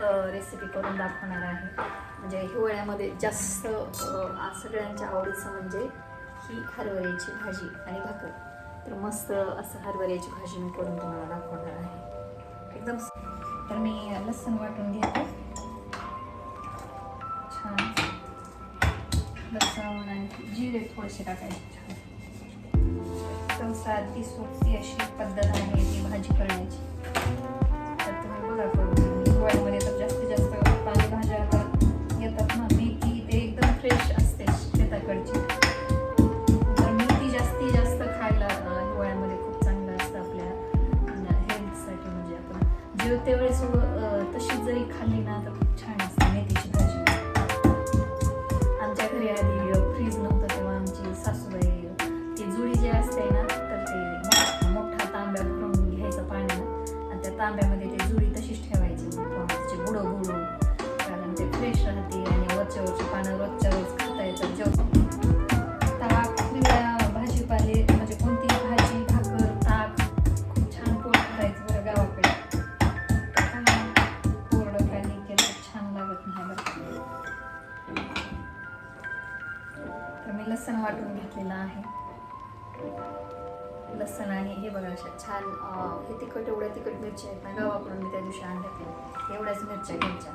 Recipe करून दाखवणार आहे. म्हणजे हिवाळ्यामध्ये जास्त सगळ्यांच्या आवडीचं म्हणजे ही हरभऱ्याची भाजी आणि भाकर. तर मस्त असं हरभऱ्याची भाजी मी करून तुम्हाला दाखवणार आहे. एकदम तर मी लसूण वाटून घेते. छान. लसूण आणि जिरे थोडेसे टाकायचे. छान. एकदम साधी सोपी अशी पद्धत आहे ती भाजी करण्याची. आपण जेवते वेळेस तशी तशीच जरी खाल्ली ना तर खूप छान असते मेथीची भाजी. आमच्या घरी आधी फ्रीज नव्हतं तेव्हा आमची सासूबाई ती जुडी जे असते ना तर ते मोठा- तांब्या भरून घ्यायचं पाण्यानं आणि त्या तांब्यामध्ये ते जुडी तशीच ठेवायची. त्याचे बुडो बुडो कारण ते फ्रेश राहते आणि वरच्या वरच्या पानं रोजच्या रोज खाता येतात जेव्हा घेतलेलं आहे. लसण आणि हे बघा अशा छान हे तिखट एवढ्या तिखट मिरच्या आहेत ना गावाकडून मी त्या दिवशी आणल्या एवढ्याच मिरच्या घ्यायच्या.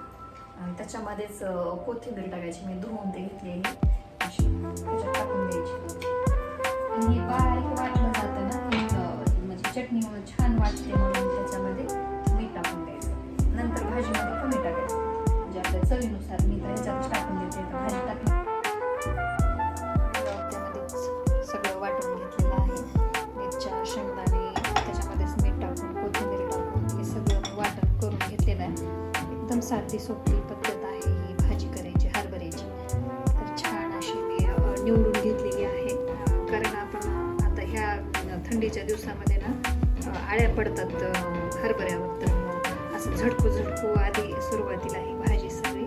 आणि त्याच्यामध्येच कोथिंबीर टाकायची. मी धुवून ते घेतलेली. अशी त्याच्यात टाकून द्यायची. आणि हे बारीक वाटलं जातं ना हे, म्हणजे छान वाटते म्हणून त्याच्यामध्ये मीठ टाकून द्यायचं. नंतर भाजीमध्ये कमी टाकायचं. म्हणजे आपल्या चवीनुसार मी तर साधी सोपी पद्धत आहे ही भाजी करायची हरभऱ्याची. तर छान अशी मी निवडून घेतलेली आहे. कारण आपण आता ह्या थंडीच्या दिवसामध्ये ना आळ्या पडतात हरभऱ्यावर. तर असं झटकू झटकू आधी सुरुवातीला ही भाजी सगळी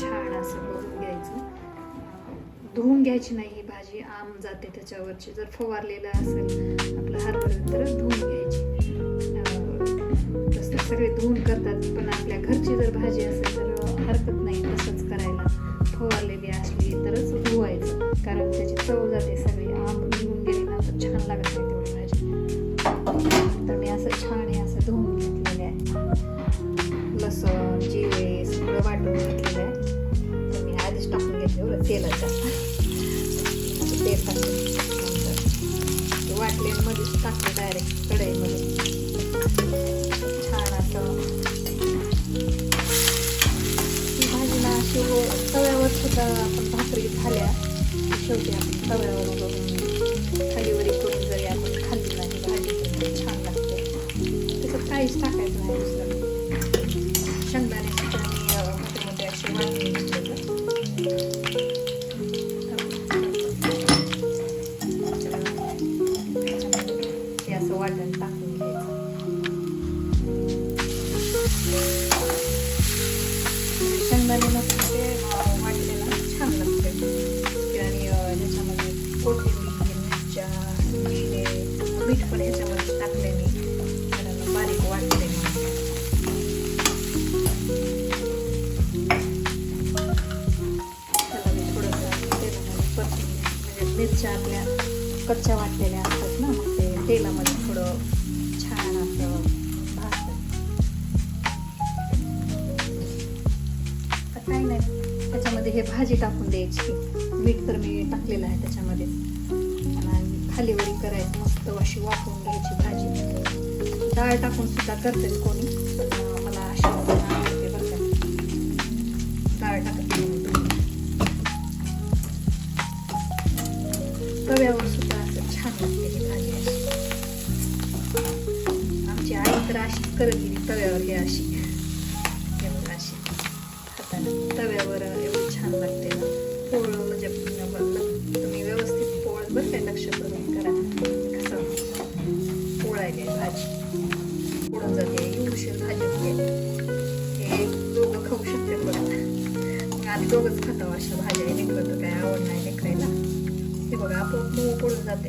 छान असं बघून घ्यायचं. धुवून घ्यायची नाही ही भाजी आम जाते त्याच्यावरची. जर फवारलेलं असेल आपलं हरभरा तर धुवून घ्यायची. सगळे धुवून करतात पण आपल्या घरची जर भाजी असेल तर हरकत नाही तसंच करायला. फवारलेली असली तरच धुवायचं कारण त्याची चव जाते सगळी. आंब धुवून गेली ना तर छान लागत नाही तेवढी भाजी. तर मी असं छान हे असं धुवून घेतलेले आहे. लसण जिरे सगळं वाटून घेतलेलं आहे. तर मी आधीच टाकून घेतले बरं तेलाच्या तेल टाकून शेवटी आपण तव्यावर उभं खालीवरी करून जरी आपण खाल्ली नाही भाजी छान लागते. त्याच्यात काहीच टाकायचं नाही दुसरं. शेंगदाण्याची तर मोठे मोठे असे वाटून मिरच्या आपल्या कच्च्या वाटलेल्या असतात ना मग ते तेलामध्ये थोडं छान असं भाजतं तर काही नाही त्याच्यामध्ये हे भाजी टाकून द्यायची. मीठ तर मी टाकलेलं आहे त्याच्यामध्ये. आणि खालीवरी करायचं मस्त अशी वाटून घ्यायची भाजी. डाळ टाकून सुद्धा करतात कोणी. तव्यावर सुद्धा असं छान वाटते भाजी अशी आमची आई तर अशीच करत गेली तव्यावर हे अशी हे अशी हाताने तव्यावर एवढं छान लागते ना पोळ म्हणजे तुम्ही व्यवस्थित पोळ बरं काय लक्ष करून करा कसं पोळायला भाजी पोळून जाते उशीर भाजी हे दोघं खाऊ शकते बघा आम्ही दोघंच खातो अशा भाज्या लेकरं तर काय आवड नाही लेकरायला हे बघा आपोआप मऊ पडून जाते.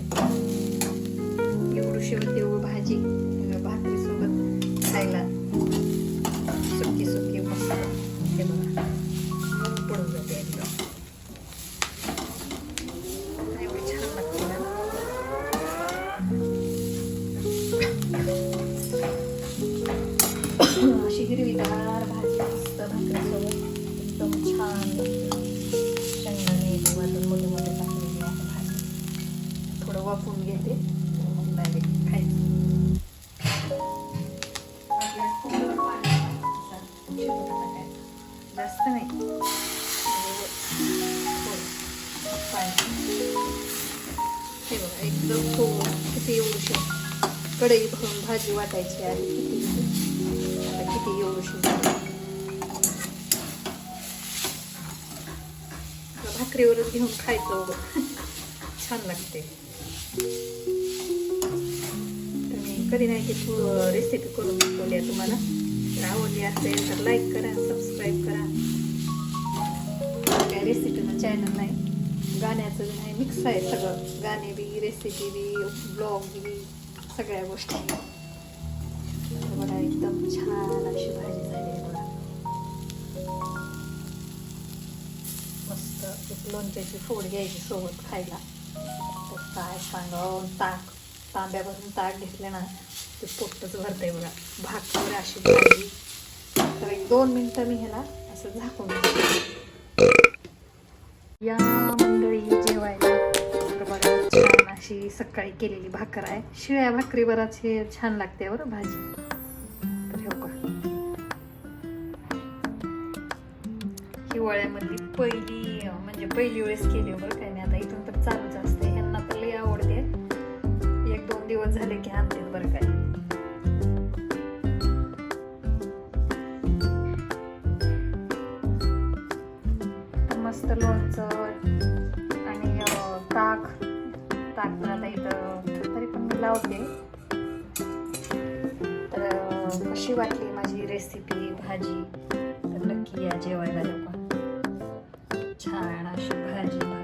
एवढं शेवट एवढं भाजी भाकरी सोबत खायला. जास्त नाही हे बघा एकदम हो किती एवढीशी कढई भरून भाजी वाटायची आहे किती आता किती येऊ झाली. भाकरीवरच घेऊन खायचं छान लागते तुम्ही कधी नाही की रेसिपी करून दाखवली आहे तुम्हाला तर आवडली असेल तर लाईक करा सबस्क्राईब करा. काय रेसिपीचं चॅनल नाही गाण्याचं नाही मिक्स आहे सगळं. गाणे बी रेसिपी बी ब्लॉग बी सगळ्या गोष्टी. बघा एकदम छान अशी भाजी झाली आहे बघा. मस्त एक लोणच्याची फोड घ्यायची सोबत खायला. तर काय सांगावं? ताक. तांब्यापासून ताक घेतलं ना ते पोटच भरतंय बघा. भाकर अशी भाजी. तर एक दोन मिनटं मी ह्याला असं झाकून या मंडळी जेवायला. तर बघा छान अशी सकाळी केलेली भाकर आहे. शिळ्या भाकरी बराच हे छान लागते बरं भाजी. तर का हिवाळ्यामधली पहिली म्हणजे पहिली वेळेस केली बरं काय नाही आता इथून तर चालूच असते दिवस झाले की आणते बरं काय. मस्त लोणचं आणि ताक. ताक तर इथं तरी पण मी लावते. तर कशी वाटली माझी रेसिपी भाजी? तर नक्की या जेवायला लोक छान अशी भाजी.